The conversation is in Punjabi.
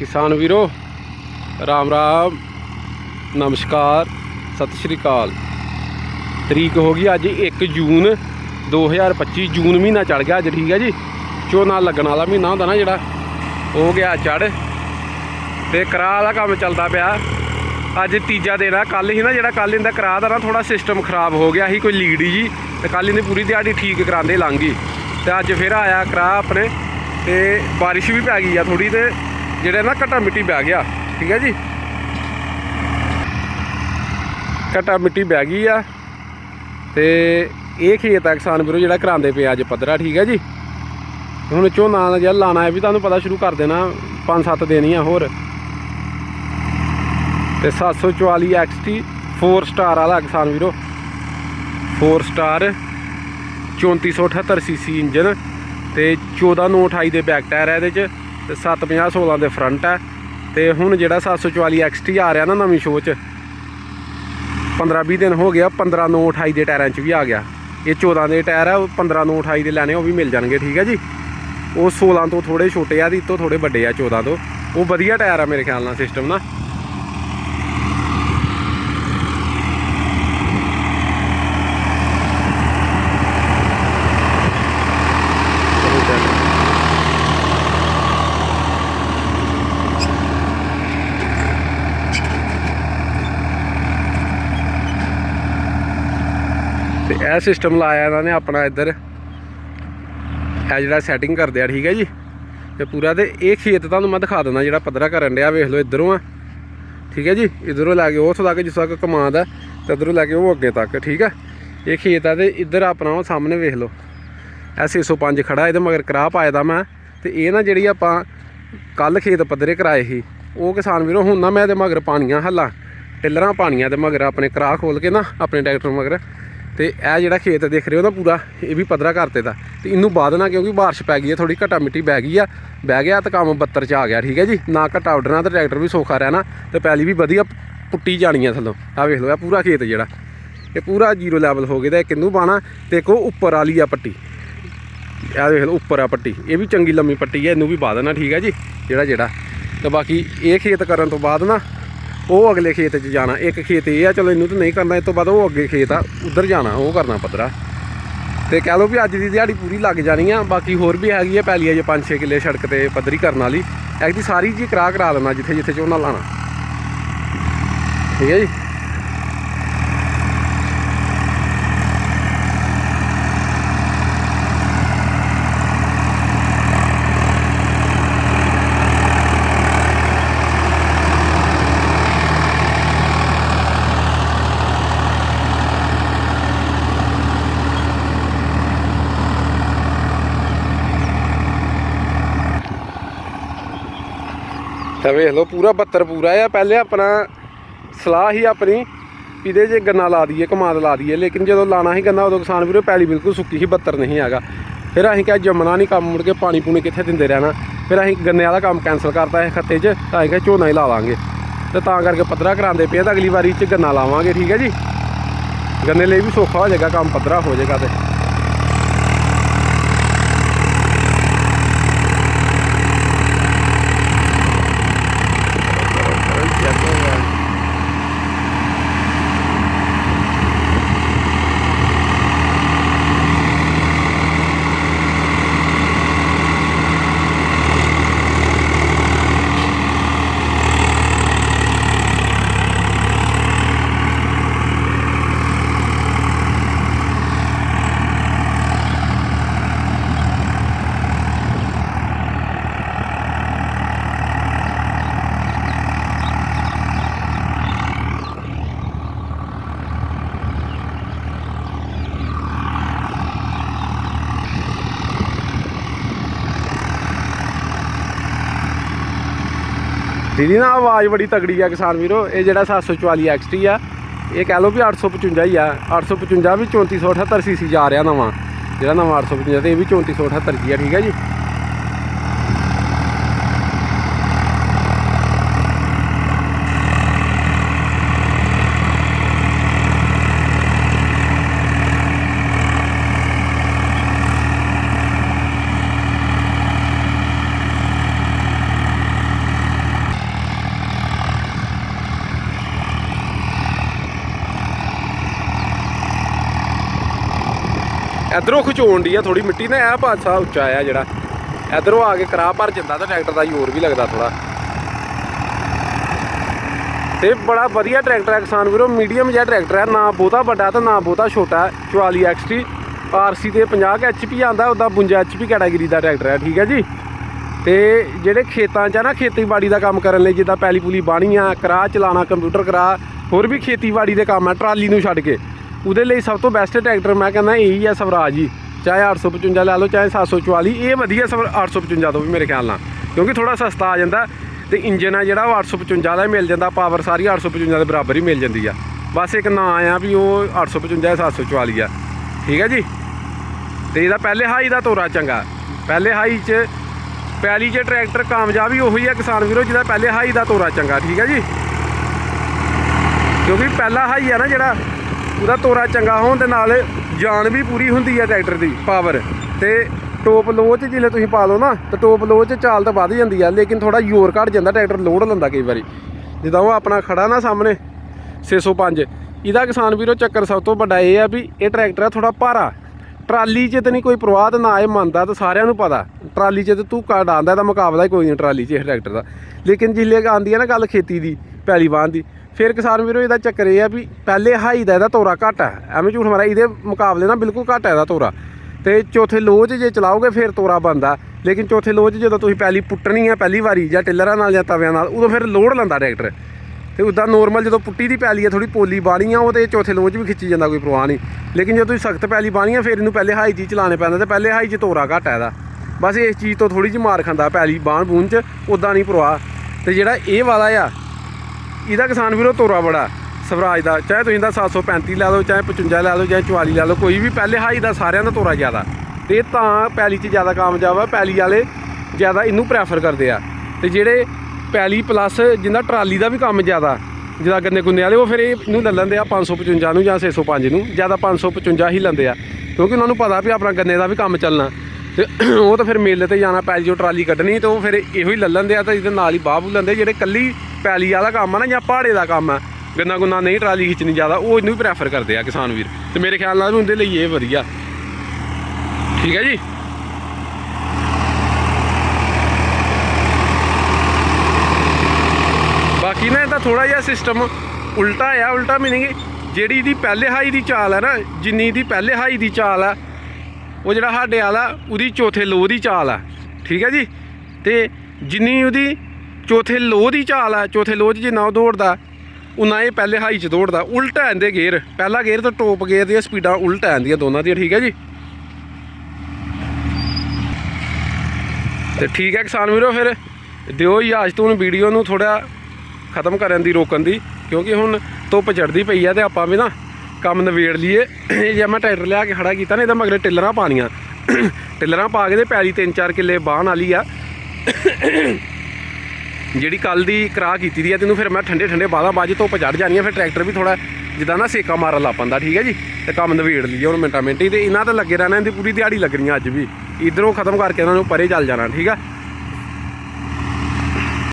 ਕਿਸਾਨ ਵੀਰੋ, ਰਾਮ ਰਾਮ, ਨਮਸਕਾਰ, ਸਤਿ ਸ਼੍ਰੀ ਅਕਾਲ। ਤਰੀਕ ਹੋ ਗਈ ਅੱਜ 1 ਜੂਨ 2025 ਜੂਨ ਮਹੀਨਾ ਚੜ ਗਿਆ ਅੱਜ, ਠੀਕ ਹੈ ਜੀ? ਝੋਨਾ ਲੱਗਣ ਵਾਲਾ ਮਹੀਨਾ ਹੁੰਦਾ ਨਾ ਜਿਹੜਾ ਹੋ ਗਿਆ ਚੜ ਤੇ ਕਰਾਹ ਦਾ ਕੰਮ ਚੱਲਦਾ ਪਿਆ। ਅੱਜ ਤੀਜਾ ਦਿਨ ਆ ਕੱਲ ਹੀ ਨਾ ਜਿਹੜਾ ਕੱਲ ਇਹਦਾ ਕਰਾਹ ਦਾ ਨਾ ਥੋੜਾ ਸਿਸਟਮ ਖਰਾਬ ਹੋ ਗਿਆ ਸੀ, ਕੋਈ ਲੀਡ ਹੀ ਜੀ। ਤੇ ਕੱਲ ਇਹਨੇ ਪੂਰੀ ਦਿਹਾੜੀ ਠੀਕ ਕਰਾਉਂਦੇ ਲੰਘ ਗਈ। ਤੇ ਅੱਜ ਫਿਰ ਆਇਆ ਕਰਾਹ ਆਪਣੇ, ਤੇ ਬਾਰਿਸ਼ ਵੀ ਪੈ ਗਈ ਆ ਥੋੜੀ ਤੇ ਜਿਹੜੇ ਨਾ ਘਟਾ ਮਿੱਟੀ ਬਹਿ ਗਿਆ, ਠੀਕ ਹੈ ਜੀ? ਘਟਾ ਮਿੱਟੀ ਬਹਿ ਗਈ ਆ, ਤੇ ਇਹ ਖੇਤ ਆ ਕਿਸਾਨ ਵੀਰੋ ਜਿਹੜਾ ਕਰਾਉਂਦੇ ਪਏ ਅੱਜ ਪੱਧਰਾ, ਠੀਕ ਹੈ ਜੀ? ਹੁਣ ਝੋਨਾ ਜਿਹੜਾ ਲਾਣਾ ਹੈ ਵੀ ਤੁਹਾਨੂੰ ਪਤਾ ਸ਼ੁਰੂ ਕਰ ਦੇਣਾ 5-7 ਦਿਨ ਆ ਹੋਰ। ਤੇ 744 XT 4 ਸਟਾਰ ਵਾਲਾ ਕਿਸਾਨ ਵੀਰੋ। 4 ਸਟਾਰ 3478 ਸੀਸੀ ਇੰਜਨ ਤੇ 14928 ਦੇ ਬੈਕ ਟਾਇਰ ਹੈ ਇਹਦੇ ਚ। ਤੇ 750 16 ਦੇ ਫਰੰਟ ਹੈ। ਤੇ ਹੁਣ ਜਿਹੜਾ 744 XT ਆ ਰਿਹਾ ਨਾ ਨਵੀਂ ਸ਼ੋਅ ਚ 15 20 ਦਿਨ ਹੋ ਗਿਆ 15 9 28 ਦੇ ਟਾਇਰਾਂ 'ਚ ਵੀ ਆ ਗਿਆ। ਇਹ 14 ਦੇ ਟਾਇਰ ਆ ਉਹ 15 9 28 ਦੇ ਲੈਣੇ, ਉਹ ਵੀ ਮਿਲ ਜਾਣਗੇ, ਠੀਕ ਹੈ ਜੀ? ਉਹ 16 ਤੋਂ ਥੋੜੇ ਛੋਟੇ ਆ ਦੀ ਤੋਂ ਥੋੜੇ ਵੱਡੇ ਆ 14 ਤੋਂ। ਉਹ ਵਧੀਆ ਟਾਇਰ ਆ ਮੇਰੇ ਖਿਆਲ ਨਾਲ ਸਿਸਟਮ ਨਾ ਤੇ ਇਹ ਸਿਸਟਮ ਲਾਇਆ ਇਹਨਾਂ ਨੇ ਆਪਣਾ ਇੱਧਰ। ਇਹ ਜਿਹੜਾ ਸੈਟਿੰਗ ਕਰਦੇ ਆ, ਠੀਕ ਹੈ ਜੀ? ਤੇ ਪੂਰਾ ਤੇ ਇਹ ਖੇਤ ਤੁਹਾਨੂੰ ਮੈਂ ਦਿਖਾ ਦਿੰਦਾ ਜਿਹੜਾ ਪੱਧਰਾ ਕਰਨ ਡਿਆ, ਵੇਖ ਲਓ ਇਧਰੋਂ ਆ। ਠੀਕ ਹੈ ਜੀ? ਇਧਰੋਂ ਲੈ ਕੇ, ਉਥੋਂ ਤੱਕ ਜਿਸ ਤੱਕ ਕਮਾਂਦ ਆ, ਤੇ ਇਧਰੋਂ ਲੈ ਕੇ ਉਹ ਅੱਗੇ ਤੱਕ, ਠੀਕ ਆ? ਇਹ ਖੇਤ ਆ ਤੇ ਇੱਧਰ ਆਪਣਾ ਉਹ ਸਾਹਮਣੇ ਵੇਖ ਲਓ। ਇਹ 605 ਖੜਾ, ਇਹਦੇ ਮਗਰ ਕਰਾਹ ਪਾਇਆ ਦਾ ਮੈਂ। ਤੇ ਇਹ ਨਾ ਜਿਹੜੀ ਆਪਾਂ ਕੱਲ ਖੇਤ ਪੱਧਰੇ ਕਰਾਏ ਸੀ, ਉਹ ਕਿਸਾਨ ਵੀਰੋ, ਹੁਣ ਨਾ ਮੈਂ ਇਹਦੇ ਮਗਰ ਪਾਣੀਆਂ ਹੱਲਾ, ਟਿੱਲਰਾਂ ਪਾਣੀਆਂ ਦੇ ਮਗਰ ਆਪਣੇ ਕਰਾਹ ਖੋਲ ਕੇ ਨਾ, ਆਪਣੇ ਟਰੈਕਟਰ ਮਗਰ। ਤੇ ਇਹ ਜਿਹੜਾ ਖੇਤ ਦੇਖ ਰਹੇ ਹੋ ਨਾ ਪੂਰਾ, ਇਹ ਵੀ ਪੱਧਰਾ ਕਰਤੇ ਦਾ। ਤੇ ਇਹਨੂੰ ਬਾਦਣਾ ਕਿਉਂਕਿ ਬਾਰਿਸ਼ ਪੈ ਗਈ ਹੈ ਥੋੜੀ ਘਟਾ ਮਿੱਟੀ ਬਹਿ ਗਈ ਆ। ਬਹਿ ਗਿਆ ਤਾਂ ਕੰਮ 72 ਚ ਆ ਗਿਆ, ਠੀਕ ਹੈ ਜੀ? ਨਾ ਘਟਾ ਉੱਡਣਾ ਤੇ ਟਰੈਕਟਰ ਵੀ ਸੌਖਾ ਰਹਿਣਾ ਤੇ ਪੈਲੀ ਵੀ ਵਧੀਆ ਪੁੱਟੀ ਜਾਣੀ ਆ ਥੱਲੋਂ। ਆ ਵੇਖ ਲਓ, ਇਹ ਪੂਰਾ ਖੇਤ ਜਿਹੜਾ। ਇਹ ਪੂਰਾ ਜ਼ੀਰੋ ਲੈਵਲ ਹੋ ਗਿਆ ਤੇ ਕਿੰਨੂੰ ਪਾਣਾ ਤੇ ਕੋ ਉੱਪਰ ਵਾਲੀ ਆ ਪੱਟੀ। ਆ ਵੇਖ ਲਓ, ਉੱਪਰ ਆ ਪੱਟੀ। ਇਹ ਵੀ ਚੰਗੀ ਲੰਮੀ ਪੱਟੀ ਹੈ ਇਹਨੂੰ ਵੀ ਪਾ ਦੇਣਾ, ਠੀਕ ਹੈ ਜੀ? ਜਿਹੜਾ ਜਿਹੜਾ ਤੇ ਬਾਕੀ ਇਹ ਖੇਤ ਕਰਨ ਤੋਂ ਬਾਅਦ ਨਾ ਉਹ ਅਗਲੇ ਖੇਤ 'ਚ ਜਾਣਾ। ਇੱਕ ਖੇਤ ਇਹ ਆ, ਚਲੋ ਇਹਨੂੰ ਤਾਂ ਨਹੀਂ ਕਰਨਾ ਇਸ ਤੋਂ ਬਾਅਦ ਉਹ ਅੱਗੇ ਖੇਤ ਆ, ਉਧਰ ਜਾਣਾ, ਉਹ ਕਰਨਾ ਪੱਧਰਾ। ਤੇ ਕਹਿ ਲਓ ਵੀ ਅੱਜ ਦੀ ਦਿਹਾੜੀ ਪੂਰੀ ਲੱਗ ਜਾਣੀ ਆ, ਬਾਕੀ ਹੋਰ ਵੀ ਹੈਗੀ ਆ ਪੈਲੀ ਅਜੇ 5-6 ਕਿੱਲੇ ਸੜਕ ਤੇ ਪੱਧਰੀ ਕਰਨ ਵਾਲੀ। ਐਕਦੀ ਸਾਰੀ ਜੀ ਕਰਾ ਕਰਾ ਦੇਣਾ ਜਿੱਥੇ ਜਿੱਥੇ ਝੋਨਾ ਲਾਣਾ। ਠੀਕ ਹੈ ਜੀ? ਤਾਂ ਵੇਖ ਲਓ, ਪੂਰਾ 72 ਪੂਰਾ ਆ। ਪਹਿਲੇ ਆਪਣਾ ਸਲਾਹ ਹੀ ਆਪਣੀ ਇਹਦੇ ਜੇ ਗੰਨਾ ਲਾ ਦਈਏ, ਕਮਾਦ ਲਾ ਦਈਏ, ਲੇਕਿਨ ਜਦੋਂ ਲਾਣਾ ਸੀ ਗੰਨਾ, ਉਦੋਂ ਕਿਸਾਨ ਵੀਰੋ ਪੈਲੀ ਬਿਲਕੁਲ ਸੁੱਕੀ ਸੀ 72 ਨਹੀਂ ਹੈਗਾ। ਫਿਰ ਅਸੀਂ ਕਿਹਾ ਜੰਮਣਾ ਨਹੀਂ ਕੰਮ ਮੁੜ ਕੇ, ਪਾਣੀ ਪੂਣੀ ਕਿੱਥੇ ਦਿੰਦੇ ਰਹਿਣਾ। ਫਿਰ ਅਸੀਂ ਗੰਨੇ ਵਾਲਾ ਕੰਮ ਕੈਨਸਲ ਕਰਤਾ ਇਹ ਖੱਤੇ 'ਚ, ਤਾਂ ਅਸੀਂ ਕਿਹਾ ਝੋਨਾ ਹੀ ਲਾ ਲਾਂਗੇ। ਤੇ ਤਾਂ ਕਰਕੇ ਪੱਧਰਾ ਕਰਾਉਂਦੇ ਪਏ ਤਾਂ ਅਗਲੀ ਵਾਰੀ 'ਚ ਗੰਨਾ ਲਾਵਾਂਗੇ, ਠੀਕ ਹੈ ਜੀ? ਗੰਨੇ ਲਈ ਵੀ ਸੌਖਾ ਹੋ ਜਾਏਗਾ, ਕੰਮ ਪੱਧਰਾ ਹੋ ਜਾਏਗਾ ਤੇ। ਦੀਦੀ ਨਾ ਆਵਾਜ਼ ਬੜੀ ਤਗੜੀ ਆ ਕਿਸਾਨ ਵੀਰੋ। ਇਹ ਜਿਹੜਾ 744 XT ਆ, ਇਹ ਕਹਿ ਲਓ ਵੀ 855 ਹੀ ਆ। 855 ਵੀ 3478 ਸੀਸੀ ਜਾ ਰਿਹਾ ਨਵਾਂ। ਜਿਹੜਾ ਨਵਾਂ 855 ਤੇ ਇਹ ਵੀ 3478 ਜੀ ਆ, ਠੀਕ ਹੈ ਜੀ? ਇਧਰੋਂ ਖਿਚੋਣ ਦੀ ਆ ਥੋੜੀ ਮਿੱਟੀ ਨਾ, ਇਹ ਪਾਸਾ ਉੱਚਾ ਆ ਜਿਹੜਾ। ਇਧਰੋਂ ਆ ਕੇ ਕਰਾ ਭਰ ਜਾਂਦਾ ਤਾਂ ਟਰੈਕਟਰ ਦਾ ਜ਼ੋਰ ਵੀ ਲੱਗਦਾ ਥੋੜਾ ਤੇ ਬੜਾ ਵਧੀਆ ਟਰੈਕਟਰ ਹੈ ਕਿਸਾਨ ਵੀਰੋ, ਮੀਡੀਅਮ ਜਿਹਾ ਟਰੈਕਟਰ ਹੈ ਨਾ ਬਹੁਤਾ ਵੱਡਾ ਤੇ ਨਾ ਬਹੁਤਾ ਛੋਟਾ 44 ਐਕਸਟੀ ਆਰਸੀ ਤੇ 50 ਐਚਪੀ ਆਂਦਾ ਉਹਦਾ 52 ਐਚਪੀ ਕੈਟਾਗਰੀ ਦਾ ਟਰੈਕਟਰ ਹੈ ਠੀਕ ਹੈ ਜੀ? ਤੇ ਜਿਹੜੇ ਖੇਤਾਂ 'ਚ ਆ ਨਾ ਖੇਤੀਬਾੜੀ ਦਾ ਕੰਮ ਕਰਨ ਲਈ, ਜਿੱਦਾਂ ਪੈਲੀ ਪੂਲੀ ਬਾਣੀ ਆ ਕਰਾ ਚਲਾਣਾ ਕੰਪਿਊਟਰ ਕਰਾ ਹੋਰ ਵੀ ਖੇਤੀਬਾੜੀ ਦੇ ਕੰਮ ਆ, ਟਰਾਲੀ ਨੂੰ ਛੱਡ ਕੇ। ਉਹਦੇ ਲਈ ਸਭ ਤੋਂ ਬੈਸਟ ਟਰੈਕਟਰ ਮੈਂ ਕਹਿੰਦਾ ਇਹੀ ਆ ਸਵਰਾਜ ਜੀ, ਚਾਹੇ 855 ਲੈ ਲਓ, ਚਾਹੇ 744 ਇਹ ਵਧੀਆ ਸਵਰ 855 ਤੋਂ ਵੀ ਮੇਰੇ ਖਿਆਲ ਨਾਲ, ਕਿਉਂਕਿ ਥੋੜਾ ਸਸਤਾ ਆ ਜਾਂਦਾ ਤੇ ਇੰਜਨ ਆ ਜਿਹੜਾ ਉਹ 855 ਦਾ ਹੀ ਮਿਲ ਜਾਂਦਾ ਪਾਵਰ ਸਾਰੀ 855 ਦੇ ਬਰਾਬਰ ਹੀ ਮਿਲ ਜਾਂਦੀ ਆ। ਬਸ ਇੱਕ ਨਾਂ ਆ ਵੀ ਉਹ 855 744 ਆ। ਠੀਕ ਹੈ ਜੀ? ਤੇ ਇਹਦਾ ਪਹਿਲੇ ਹਾਈ ਦਾ ਤੋਰਾ ਚੰਗਾ। ਪਹਿਲੇ ਹਾਈ 'ਚ, ਪਹਿਲੀ 'ਚ ਟਰੈਕਟਰ ਕਾਮਯਾਬ ਹੀ ਉਹੀ ਆ ਕਿਸਾਨ ਵੀਰੋ, ਜਿਹਦਾ ਪਹਿਲੇ ਹਾਈ ਦਾ ਤੋਰਾ ਚੰਗਾ, ਠੀਕ ਹੈ ਜੀ? ਕਿਉਂਕਿ ਪਹਿਲਾ ਹਾਈ ਆ ਨਾ ਜਿਹੜਾ ਉਹਦਾ ਤੋਰਾ ਚੰਗਾ ਹੋਣ ਦੇ ਨਾਲ ਜਾਨ ਵੀ ਪੂਰੀ ਹੁੰਦੀ ਹੈ ਟਰੈਕਟਰ ਦੀ ਪਾਵਰ ਤੇ ਟੋਪ ਲੋ 'ਚ ਜਿਲੇ ਤੁਸੀਂ ਪਾ ਲਓ ਨਾ, ਤਾਂ ਟੋਪ ਲੋ 'ਚ ਚਾਲ ਤਾਂ ਵੱਧ ਜਾਂਦੀ ਆ, ਲੇਕਿਨ ਥੋੜਾ ਜ਼ੋਰ ਘਟ ਜਾਂਦਾ, ਟਰੈਕਟਰ ਲੋਡ ਲੈਂਦਾ ਕਈ ਵਾਰੀ। ਜਿੱਦਾਂ ਉਹ ਆਪਣਾ ਖੜਾ ਨਾ ਸਾਹਮਣੇ 605 ਇਹਦਾ ਕਿਸਾਨ ਵੀਰੋ ਚੱਕਰ ਸਭ ਤੋਂ ਵੱਡਾ ਇਹ ਆ ਵੀ ਇਹ ਟਰੈਕਟਰ ਆ ਥੋੜਾ ਭਾਰਾ। ਟਰਾਲੀ 'ਚ ਤੇ ਨਹੀਂ ਕੋਈ ਪ੍ਰਵਾਹ ਤੇ ਨਾ ਇਹ ਮੰਨਦਾ ਤਾਂ ਸਾਰਿਆਂ ਨੂੰ ਪਤਾ। ਟਰਾਲੀ 'ਚ ਤੇ ਤੂੰ ਕਾਡ ਆਂਦਾ ਤਾਂ ਮੁਕਾਬਲਾ ਹੀ ਕੋਈ ਨਹੀਂ ਟਰਾਲੀ 'ਚ ਇਹ ਟਰੈਕਟਰ ਦਾ। ਲੇਕਿਨ ਜਿੱਲੇ ਆਂਦੀ ਆ ਨਾ ਗੱਲ ਖੇਤੀ ਦੀ, ਪੈਲੀ ਬਾਂਹ ਦੀ ਫਿਰ ਕਿਸਾਨ ਵੀਰੋ, ਇਹਦਾ ਚੱਕਰ ਇਹ ਆ ਵੀ ਪਹਿਲੇ ਹਾਈ ਦਾ ਇਹਦਾ ਤੋਰਾ ਘੱਟ ਹੈ ਐਵੇਂ ਝੂਠ ਮਾਰਾ ਇਹਦੇ ਮੁਕਾਬਲੇ ਨਾਲ ਬਿਲਕੁਲ ਘੱਟ ਹੈ ਇਹਦਾ ਤੋਰਾ। ਤੇ ਚੌਥੇ ਲੋਹ 'ਚ ਜੇ ਚਲਾਓਗੇ, ਫਿਰ ਤੋਰਾ ਬੰਦਾ ਲੇਕਿਨ ਚੌਥੇ ਲੋਹ 'ਚ ਜਦੋਂ ਤੁਸੀਂ ਪਹਿਲੀ ਪੁੱਟਣੀ ਆ, ਪਹਿਲੀ ਵਾਰੀ, ਜਾਂ ਟਿੱਲਰਾਂ ਨਾਲ ਜਾਂ ਤਵਿਆਂ ਨਾਲ, ਉਦੋਂ ਫਿਰ ਲੋਡ ਲੈਂਦਾ ਟਰੈਕਟਰ। ਤੇ ਉਦਾਂ ਨੋਰਮਲ ਜਦੋਂ ਪੁੱਟੀ ਦੀ ਪੈਲੀ ਆ ਥੋੜੀ ਪੋਲੀ ਬਾਣੀ ਆ, ਉਹ ਤੇ ਚੌਥੇ ਲੋਹ 'ਚ ਵੀ ਖਿੱਚੀ ਜਾਂਦਾ, ਕੋਈ ਪ੍ਰਵਾਹ ਨਹੀਂ। ਲੇਕਿਨ ਜਦੋਂ ਤੁਸੀਂ ਸਖਤ ਪੈਲੀ ਬਾਣੀ ਆ, ਫਿਰ ਇਹਨੂੰ ਪਹਿਲੇ ਹਾਈ 'ਚ ਚਲਾਣੇ ਪੈਂਦਾ ਤੇ ਪਹਿਲੇ ਹਾਈ 'ਚ ਤੋਰਾ ਘੱਟ ਹੈ ਇਹਦਾ। ਬਸ ਇਸ ਚੀਜ਼ ਤੋਂ ਥੋੜੀ ਜਿਹੀ ਮਾਰ ਖਾਂਦਾ, ਪੈਲੀ ਬਾਣ ਬੂਣ 'ਚ ਉਦਾਂ ਨਹੀਂ ਪ੍ਰਵਾਹ। ਤੇ ਜਿਹੜਾ ਇਹ ਵਾਲਾ ਆ ਇਹਦਾ ਕਿਸਾਨ ਵੀਰੋ ਤੋਰਾ ਬੜਾ, ਸਵਰਾਜ ਦਾ, ਚਾਹੇ ਤੁਸੀਂ ਦਾ 735 ਲੈ ਲਓ, ਚਾਹੇ 55 ਲੈ ਲਓ, ਚਾਹੇ 44 ਲੈ ਲਓ, ਕੋਈ ਵੀ ਪਹਿਲੇ ਹਾਈ ਦਾ ਸਾਰਿਆਂ ਦਾ ਤੋਰਾ ਜ਼ਿਆਦਾ। ਤੇ ਤਾਂ ਪੈਲੀ 'ਚ ਜ਼ਿਆਦਾ ਕਾਮਯਾਬ ਆ, ਪੈਲੀ ਵਾਲੇ ਜ਼ਿਆਦਾ ਇਹਨੂੰ ਪ੍ਰੈਫਰ ਕਰਦੇ ਆ। ਤੇ ਜਿਹੜੇ ਪੈਲੀ ਪਲੱਸ ਜਿੰਦਾ ਟਰਾਲੀ ਦਾ ਵੀ ਕੰਮ ਜ਼ਿਆਦਾ ਜਿਹਦਾ ਗੰਨੇ ਗੁੰਨੇ ਵਾਲੇ, ਉਹ ਫਿਰ ਇਹਨੂੰ ਲੈ ਲੈਂਦੇ ਆ 555 ਨੂੰ ਜਾਂ 605 ਨੂੰ, ਜ਼ਿਆਦਾ 555 ਹੀ ਲੈਂਦੇ ਆ। ਕਿਉਂਕਿ ਉਹਨਾਂ ਨੂੰ ਪਤਾ ਵੀ ਆਪਣਾ ਗੰਨੇ ਦਾ ਵੀ ਕੰਮ ਚੱਲਣਾ। ਤੇ ਉਹ ਤਾਂ ਫਿਰ ਮੇਲੇ ਤੇ ਜਾਣਾ, ਪੈਲੀ ਜੋ ਟਰਾਲੀ ਕੱਢਣੀ, ਤੇ ਉਹ ਫਿਰ ਇਹੋ ਹੀ ਲੈ ਲੈਂਦੇ ਆ, ਤੇ ਇਹਦੇ ਨਾਲ ਹੀ ਬਾਹ ਬਾਹੂ ਲੈਂਦੇ ਜਿਹੜੇ ਕੱਲੀ ਪੈਲੀ ਵਾਲਾ ਕੰਮ ਆ ਨਾ ਜਾਂ ਪਹਾੜੇ ਦਾ ਕੰਮ ਆ, ਗੰਨਾ ਗੁੰਨਾ ਨਹੀਂ, ਟਰਾਲੀ ਖਿੱਚਣੀ ਜ਼ਿਆਦਾ, ਉਹ ਇਹਨੂੰ ਹੀ ਪ੍ਰੈਫਰ ਕਰਦੇ ਆ ਕਿਸਾਨ ਵੀਰ। ਤੇ ਮੇਰੇ ਖਿਆਲ ਨਾਲ ਵੀ ਉਹਦੇ ਲਈ ਇਹ ਵਧੀਆ। ਠੀਕ ਹੈ ਜੀ? ਬਾਕੀ ਨਾ ਇਹਦਾ ਥੋੜਾ ਜਿਹਾ ਸਿਸਟਮ ਉਲਟਾ ਆ, ਉਲਟਾ ਮੀਨਿੰਗ ਜਿਹੜੀ ਇਹਦੀ ਪਹਿਲੇ ਹਾਈ ਦੀ ਚਾਲ ਹੈ ਨਾ, ਜਿੰਨੀ ਇਹਦੀ ਪਹਿਲੇ ਹਾਈ ਦੀ ਚਾਲ ਆ, ਉਹ ਜਿਹੜਾ ਸਾਡੇ ਵਾਲਾ, ਉਹਦੀ ਚੌਥੇ ਲੋਹ ਦੀ ਚਾਲ ਆ। ਠੀਕ ਹੈ ਜੀ? ਤੇ ਜਿੰਨੀ ਉਹਦੀ ਚੌਥੇ ਲੋਹ ਦੀ ਚਾਲ ਆ, ਚੌਥੇ ਲੋਹ 'ਚ ਜਿੰਨਾ ਉਹ ਦੌੜਦਾ ਉਨਾ ਇਹ ਪਹਿਲੇ ਹਾਈ 'ਚ ਦੌੜਦਾ, ਉਲਟਾ ਆਂਦੇ ਗੇਅਰ। ਪਹਿਲਾ ਗੇਅਰ ਤੇ ਟੋਪ ਗੇਅਰ ਦੀਆਂ ਸਪੀਡਾਂ ਉਲਟ ਆਂਦੀਆਂ ਦੋਨਾਂ ਦੀਆਂ, ਠੀਕ ਹੈ ਜੀ? ਤੇ ਠੀਕ ਹੈ ਕਿਸਾਨ ਵੀਰੋ, ਫਿਰ ਦਿਓ ਯਾਜ ਤੋਂ ਵੀਡੀਓ ਨੂੰ ਥੋੜਾ ਖਤਮ ਕਰਨ ਦੀ, ਰੋਕਣ ਦੀ, ਕਿਉਂਕਿ ਹੁਣ ਧੁੱਪ ਚੜਦੀ ਪਈ ਆ ਤੇ ਆਪਾਂ ਵੀ ਨਾ ਕੰਮ ਨਵੇੜ ਲਈਏ। ਇਹ ਜੇ ਮੈਂ ਟਰੈਕਟਰ ਲਿਆ ਕੇ ਖੜਾ ਕੀਤਾ ਨਾ, ਇਹਦਾ ਮਗਰੇ ਟਿੱਲਰਾਂ ਪਾਣੀਆਂ ਟਿੱਲਰਾਂ ਪਾ ਕੇ ਤੇ ਪੈਲੀ 3-4 ਕਿੱਲੇ ਬਾਹਣ ਵਾਲੀ ਆ। ਜਿਹੜੀ ਕੱਲ ਦੀ ਕਰਾ ਕੀਤੀ ਦੀ ਆ, ਤੈਨੂੰ ਫਿਰ ਮੈਂ ਠੰਡੇ ਠੰਡੇ ਬਾਦਾਂ ਬਾਅਦ 'ਚ ਧੁੱਪ ਚੜ ਜਾਣੀ ਆ, ਫਿਰ ਟਰੈਕਟਰ ਵੀ ਥੋੜਾ ਜਿੱਦਾਂ ਨਾ ਸੇਕਾ ਮਾਰਨ ਲੱਗ ਪੈਂਦਾ, ਠੀਕ ਹੈ ਜੀ? ਤੇ ਕੰਮ ਨਵੇੜ ਲਈਏ ਹੁਣ ਮਿੰਟਾਂ ਮਿੰਟੀ ਤੇ ਇਹਨਾਂ ਤੇ ਲੱਗੇ ਰਹਿਣਾ, ਇਹਦੀ ਪੂਰੀ ਦਿਹਾੜੀ ਲੱਗਣੀ ਆ ਅੱਜ ਵੀ। ਇਧਰੋਂ ਖਤਮ ਕਰਕੇ ਇਹਨਾਂ ਨੂੰ ਪਰੇ ਚੱਲ ਜਾਣਾ, ਠੀਕ ਆ?